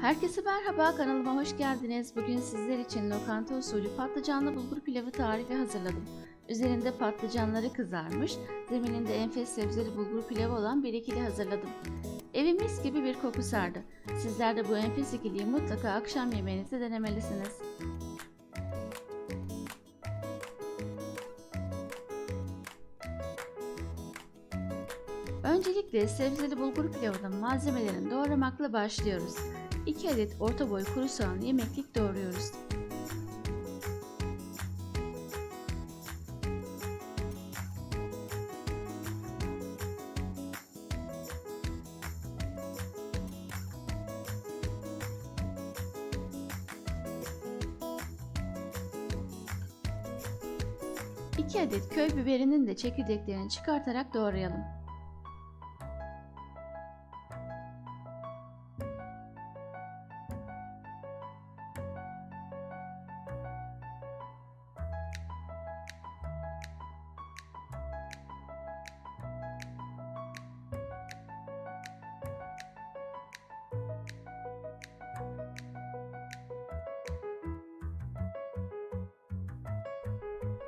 Herkese merhaba, kanalıma hoş geldiniz. Bugün sizler için lokanta usulü patlıcanlı bulgur pilavı tarifi hazırladım. Üzerinde patlıcanları kızarmış, zemininde enfes sebzeli bulgur pilavı olan bir ikili hazırladım. Evi mis gibi bir koku sardı. Sizler de bu enfes ikiliyi mutlaka akşam yemeğinizde denemelisiniz. Öncelikle sebzeli bulgur pilavının malzemelerini doğramakla başlıyoruz. 2 adet orta boy kuru soğan yemeklik doğruyoruz. İki adet köy biberinin de çekirdeklerini çıkartarak doğrayalım.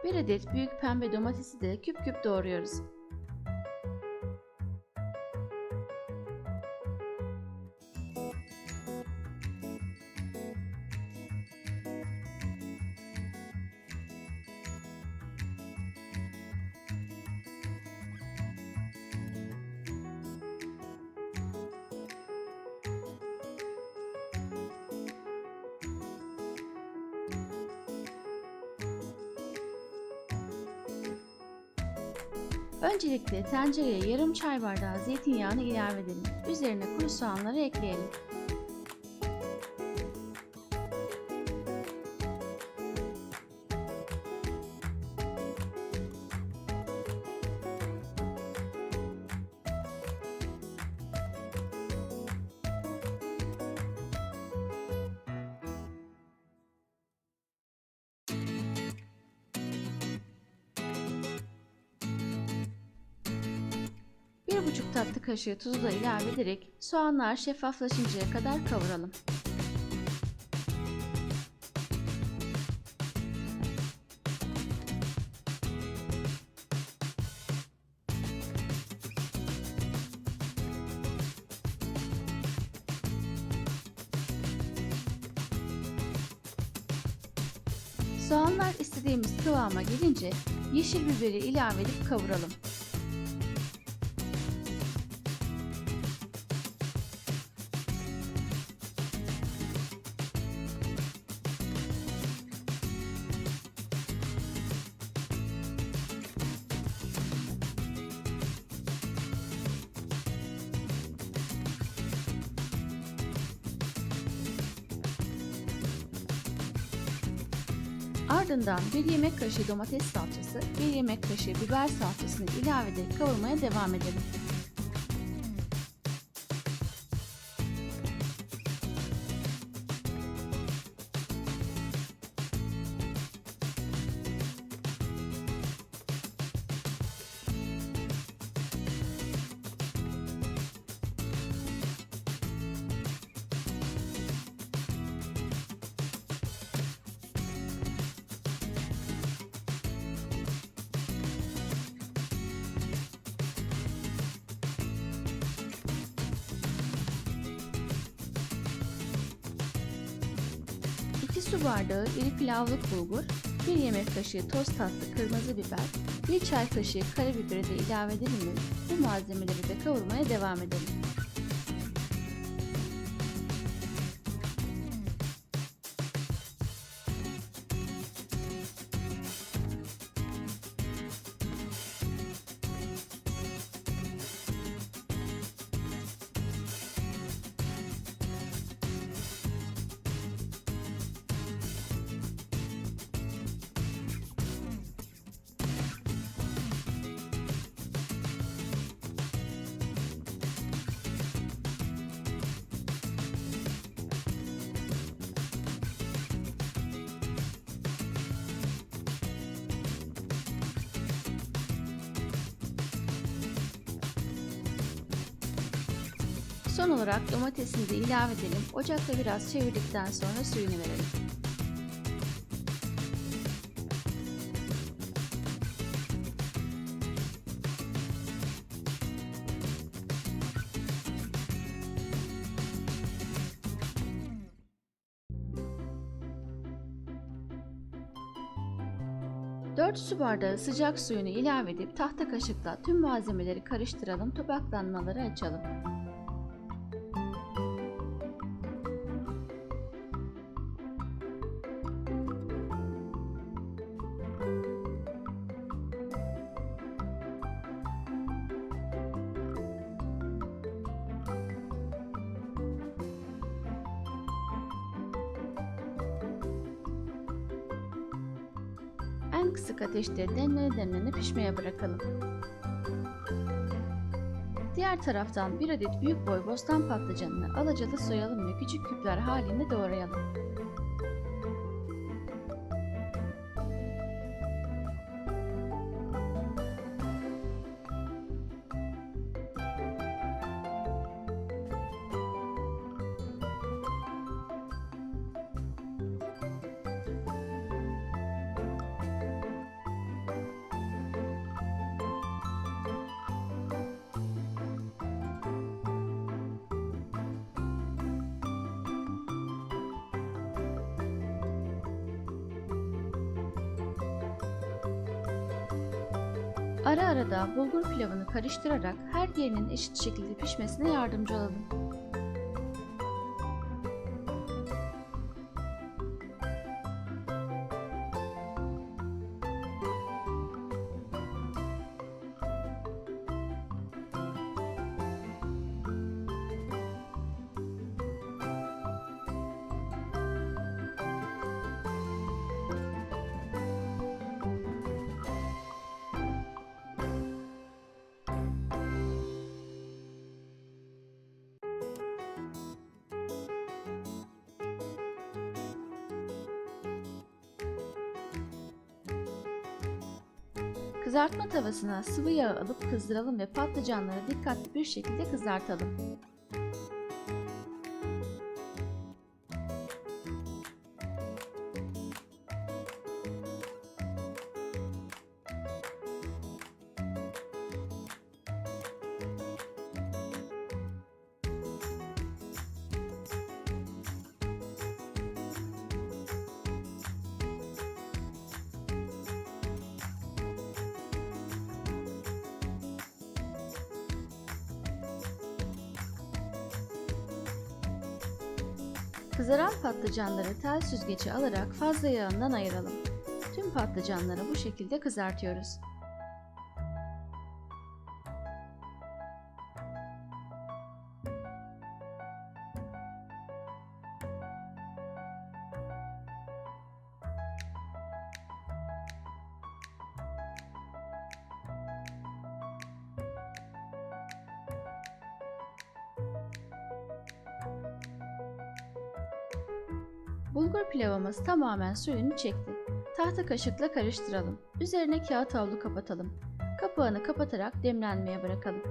Bir adet büyük pembe domatesi de küp küp doğruyoruz. Öncelikle tencereye yarım çay bardağı zeytinyağını ilave edelim. Üzerine kuru soğanları ekleyelim. Bir buçuk tatlı kaşığı tuzu da ilave ederek soğanlar şeffaflaşıncaya kadar kavuralım. Soğanlar istediğimiz kıvama gelince yeşil biberi ilave edip kavuralım. Ardından bir yemek kaşığı domates salçası, bir yemek kaşığı biber salçasını ilave ederek kavurmaya devam edelim. İki su bardağı iri pilavlık bulgur, bir yemek kaşığı toz tatlı kırmızı biber, bir çay kaşığı karabiberi de ilave edelim ve bu malzemeleri de kavurmaya devam edelim. Son olarak domatesini de ilave edelim. Ocakta biraz çevirdikten sonra suyunu verelim. Dört su bardağı sıcak suyunu ilave edip tahta kaşıkla tüm malzemeleri karıştıralım, topaklanmaları açalım. Kısık ateşte demlene demlene pişmeye bırakalım. Diğer taraftan bir adet büyük boy bostan patlıcanını alacalı soyalım ve küçük küpler halinde doğrayalım. Ara ara da bulgur pilavını karıştırarak her yerinin eşit şekilde pişmesine yardımcı olalım. Kızartma tavasına sıvı yağ alıp kızdıralım ve patlıcanları dikkatli bir şekilde kızartalım. Kızaran patlıcanları tel süzgeci alarak fazla yağından ayıralım. Tüm patlıcanları bu şekilde kızartıyoruz. Bulgur pilavımız tamamen suyunu çekti. Tahta kaşıkla karıştıralım. Üzerine kağıt havlu kapatalım. Kapağını kapatarak demlenmeye bırakalım.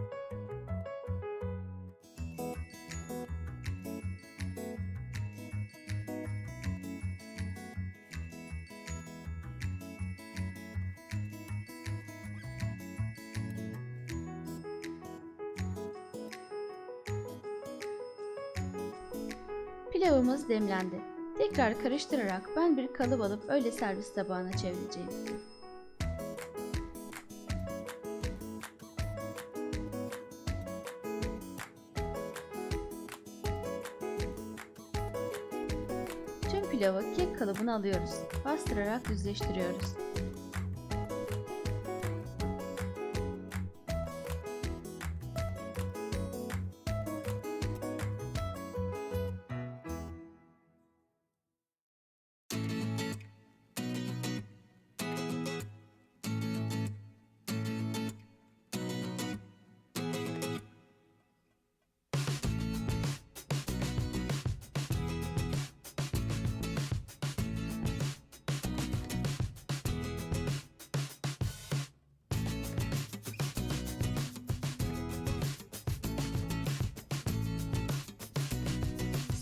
Pilavımız demlendi. Tekrar karıştırarak ben bir kalıp alıp öyle servis tabağına çevireceğim. Tüm pilavı kek kalıbına alıyoruz. Bastırarak düzleştiriyoruz.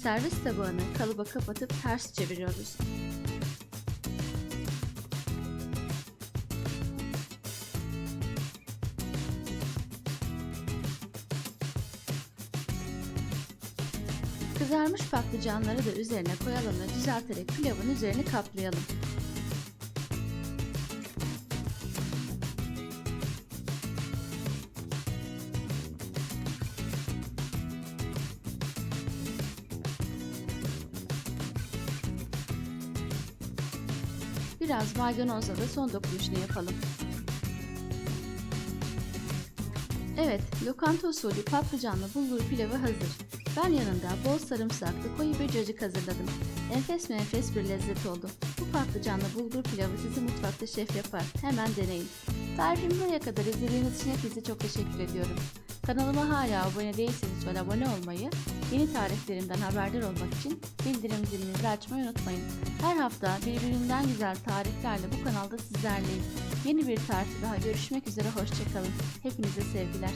Servis tabağını kalıba kapatıp ters çeviriyoruz. Kızarmış patlıcanları da üzerine koyalım ve düzelterek pilavın üzerini kaplayalım. Biraz maydanozla da son dokunuşunu yapalım. Evet, lokanta usulü patlıcanlı bulgur pilavı hazır. Ben yanında bol sarımsaklı koyu bir cacık hazırladım. Enfes mi enfes bir lezzet oldu. Bu patlıcanlı bulgur pilavı sizi mutfakta şef yapar. Hemen deneyin. Tarifimi buraya kadar izlediğiniz için hepinize çok teşekkür ediyorum. Kanalıma hala abone değilseniz lütfen abone olmayı, yeni tariflerimden haberdar olmak için bildirim zilinizi açmayı unutmayın. Her hafta birbirinden güzel tariflerle bu kanalda sizlerleyim. Yeni bir tarifte daha görüşmek üzere, hoşçakalın. Hepinize sevgiler.